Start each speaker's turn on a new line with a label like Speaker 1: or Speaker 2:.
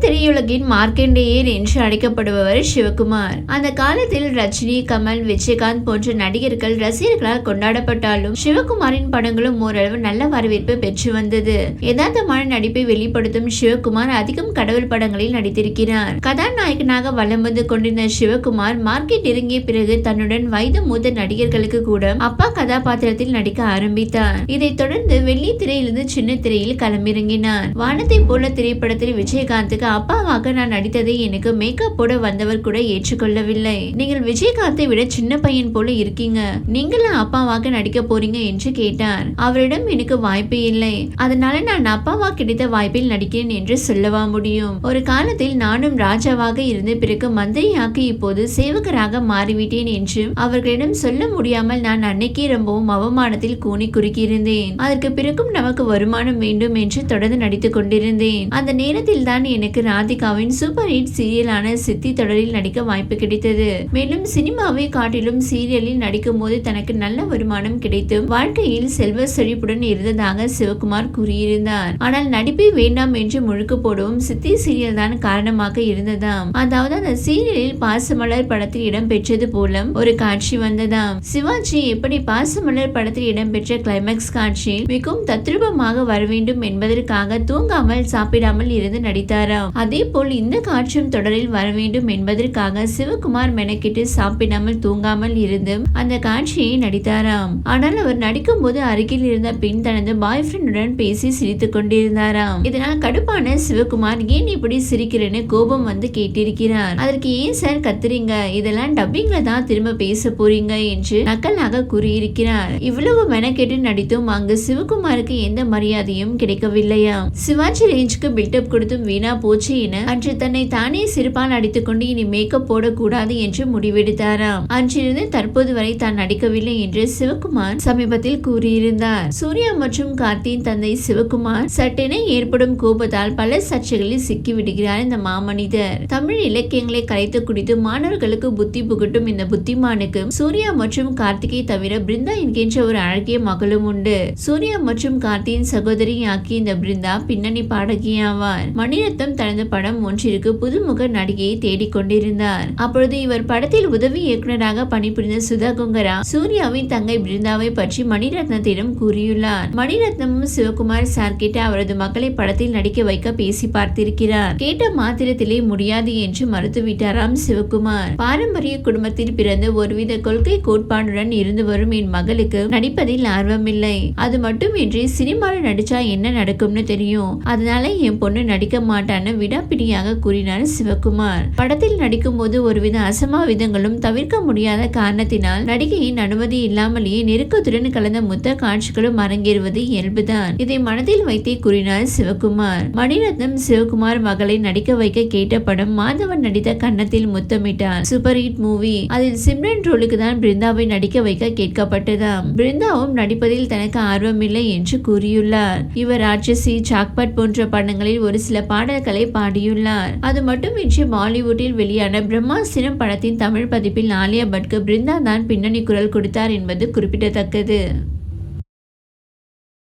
Speaker 1: திரையுலகின் மார்க்கண்டேயர் என்று அழைக்கப்படுபவர் சிவகுமார். அந்த காலத்தில் ரஜினி கமல் விஜயகாந்த் போன்ற நடிகர்கள் ரசிகர்களால் கொண்டாடப்பட்டாலும் சிவகுமாரின் படங்களும் ஓரளவு நல்ல வரவேற்பு பெற்று வந்தது. யதார்த்தமான நடிப்பை வெளிப்படுத்தும் சிவகுமார் அதிகம் கடவுள் படங்களில் நடித்திருக்கிறார். கதாநாயகனாக வலம் வந்து கொண்டிருந்த சிவகுமார் மார்க்கெட் இறங்கிய பிறகு தன்னுடன் வயது மூத்த நடிகர்களுக்கு கூட அப்பா கதாபாத்திரத்தில் நடிக்க ஆரம்பித்தார். இதைத் தொடர்ந்து வெள்ளி திரையிலிருந்து சின்ன திரையில் களமிறங்கினார். வானத்தை போல திரைப்படத்தில் விஜயகாந்துக்கு அப்பாவாக நான் நடித்ததை எனக்கு மேக்கப் போட வந்தவர் கூட ஏற்றுக்கொள்ளவில்லை. நீங்கள் விஜயகாந்தை விட சின்ன பையன் போல இருக்கீங்க. நீங்களும் அப்பாவாக நடிக்க போறீங்க என்று கேட்டார். அவரிடம் எனக்கு வாய்ப்பு இல்லை. அதனால நான் அப்பாவா கிடைத்த வாய்ப்பில் நடிக்கிறேன் என்று சொல்லவா முடியும்? ஒரு காலத்தில் நானும் ராஜாவாக இருந்து பிறகு மந்திரியாக்கி இப்போது சேவகராக மாறிவிட்டேன் என்று அவர்களிடம் சொல்ல முடியாமல் நான் அன்னைக்கே ரொம்பவும் அவமானத்தில் கூனி குறுக்கியிருந்தேன். அதற்கு பிறகும் நமக்கு வருமானம் வேண்டும் என்று தொடர்ந்து நடித்துக் கொண்டிருந்தேன். அந்த நேரத்தில் தான் எனக்கு ராதிகாவின் சூப்பர் ஹிட் சீரியலான சித்தி தொடரில் நடிக்க வாய்ப்பு கிடைத்தது. மேலும் சினிமாவை காட்டிலும் சீரியலில் நடிக்கும் போது தனக்கு நல்ல வருமானம் கிடைத்து வாழ்க்கையில் செல்வ செழிப்புடன் இருந்ததாக சிவகுமார் கூறியிருந்தார். ஆனால் நடிப்பை வேண்டாம் என்று முழுக்கு போடவும் சித்தி சீரியல் தான் காரணமாக இருந்ததாம். அதாவது அந்த சீரியலில் பாசமலர் படத்தில் இடம்பெற்றது போல ஒரு காட்சி வந்ததாம். சிவாஜி எப்படி பாசமலர் படத்தில் இடம்பெற்ற கிளைமேக்ஸ் காட்சியில் மிகவும் தத்ரூபமாக வர வேண்டும் என்பதற்காக தூங்காமல் சாப்பிடாமல் இருந்து நடித்தாராம். அதே போல் இந்த காட்சியும் தொடரில் வர வேண்டும் என்பதற்காக சிவகுமார் மெனக்கிட்டு சாப்பிடாமல் தூங்காமல் இருந்தும் அந்த காட்சியை நடித்தாராம். ஆனால் அவர் நடிக்கும் போது அருகில் இருந்த பெண் தனது பாய் ஃப்ரெண்டுடன் பேசி சிரித்துக் கொண்டிருந்தாராம். இதனால் கடுப்பான சிவகுமார் ஏன் இப்படி சிரிக்கிறேன்னு கோபம் வந்து கேட்டிருக்கிறார். அதற்கு ஏன் சார் கத்துறீங்க? இதெல்லாம் டப்பிங்ல தான் திரும்ப பேச போறீங்க என்று நக்கலாக கூறியிருக்கிறார். இவ்வளவு மெனக்கெட்டு நடித்தும் அங்கு சிவகுமாருக்கு எந்த மரியாதையும் கிடைக்கவில்லையா சிவாஜி ரேஞ்சுக்கு பில்டப் கொடுத்தும் வீணா போச்சு என அன்று தன்னை தானே சிரிப்பால் அடித்துக்கொண்டு இனி மேக்கப் போடக்கூடாது என்று முடிவெடுத்தாராம். அன்றிலிருந்து தற்போது வரை தான் நடிக்கவில்லை என்று சிவகுமார் சமீபத்தில் கூறியிருந்தார். சூர்யா மற்றும் கார்த்தியின் தந்தை சிவகுமார் சட்டென ஏற்படும் கோபத்தால் பல சர்ச்சைகளில் சிக்கிவிடுகிறார் இந்த மாமனிதர். தமிழ் இலக்கியங்களை கலைத்து குடித்து மாணவர்களுக்கு புத்தி புகட்டும் இந்த புத்திமானுக்கு சூர்யா மற்றும் கார்த்திகை தவிர பிருந்தா என்கின்ற ஒரு அழகிய மகளும் உண்டு. சூர்யா மற்றும் கார்த்தியின் சகோதரி ஆக்கிய இந்த பிருந்தா பின்னணி பாடகியாவார். மணிரத்தம் தனது படம் ஒன்றிற்கு புதுமுக நடிகையை தேடிக்கொண்டிருந்தார். அப்பொழுது இவர் படத்தில் உதவி இயக்குநராக பணிபுரிந்த சுதா குங்கரா சூர்யாவின் தங்கை பிருந்தாவை பற்றி மணிரத்னத்திடம் கூறியுள்ளார். மணிரத்னமும் சிவகுமார் சார் கிட்ட அவரது மகளை படத்தில் நடிக்க வைக்க பேசி பார்த்திருக்கிறார். கேட்ட மாத்திரத்திலே முடியாது என்று மறுத்துவிட்டாராம் சிவகுமார். பாரம்பரிய குடும்பத்தில் பிறந்த ஒருவித கொள்கை கோட்பாடுடன் இருந்து வரும் என் மகளுக்கு நடிப்பதில் ஆர்வமில்லை. அது மட்டுமின்றி சினிமாவில் நடிச்சா என்ன நடக்கும்னு தெரியும். அதனால என் பொண்ணு நடிக்க மாட்டான்னு விடாப்பிடியாக கூறினார் சிவகுமார். படத்தில் நடிக்கும் போது ஒருவித அசம்பாவிதங்களும் தவிர்க்க முடியாத காரணத்தினால் நடிகையின் அனுமதி இல்லாமலேயே நெருக்கத்துடன் கலந்த முத்த காட்சிகளும் அரங்கேறுவது இயல்புதான். இதை மனதில் வைத்தே கூறினார் சிவகுமார். மணிரத்னம் சிவகுமார் மகளை நடிக்க வைக்க கேட்ட படம் மாதவன் நடித்த Kannathil Muthamittar. Super hit movie. அதில் சிம்ரன் ரோலுக்கு தான் பிருந்தாவை நடிக்க வைக்க கேட்கப்பட்டதாம். பிருந்தாவும் நடிப்பதில் தனக்கு ஆர்வமில்லை என்று கூறியுள்ளார். இவர் ராட்சசி சாக்பட் போன்ற படங்களில் ஒரு சில பாடல்களை பாடியுள்ளார். அது மட்டுமின்றி பாலிவுட்டில் வெளியான பிரம்மாஸ்திரம் படத்தின் தமிழ் பதிப்பில் ஆலியா பட்கு பிருந்தா தான் பின்னணி குரல் கொடுத்தார் என்பது குறிப்பிடத்தக்கது.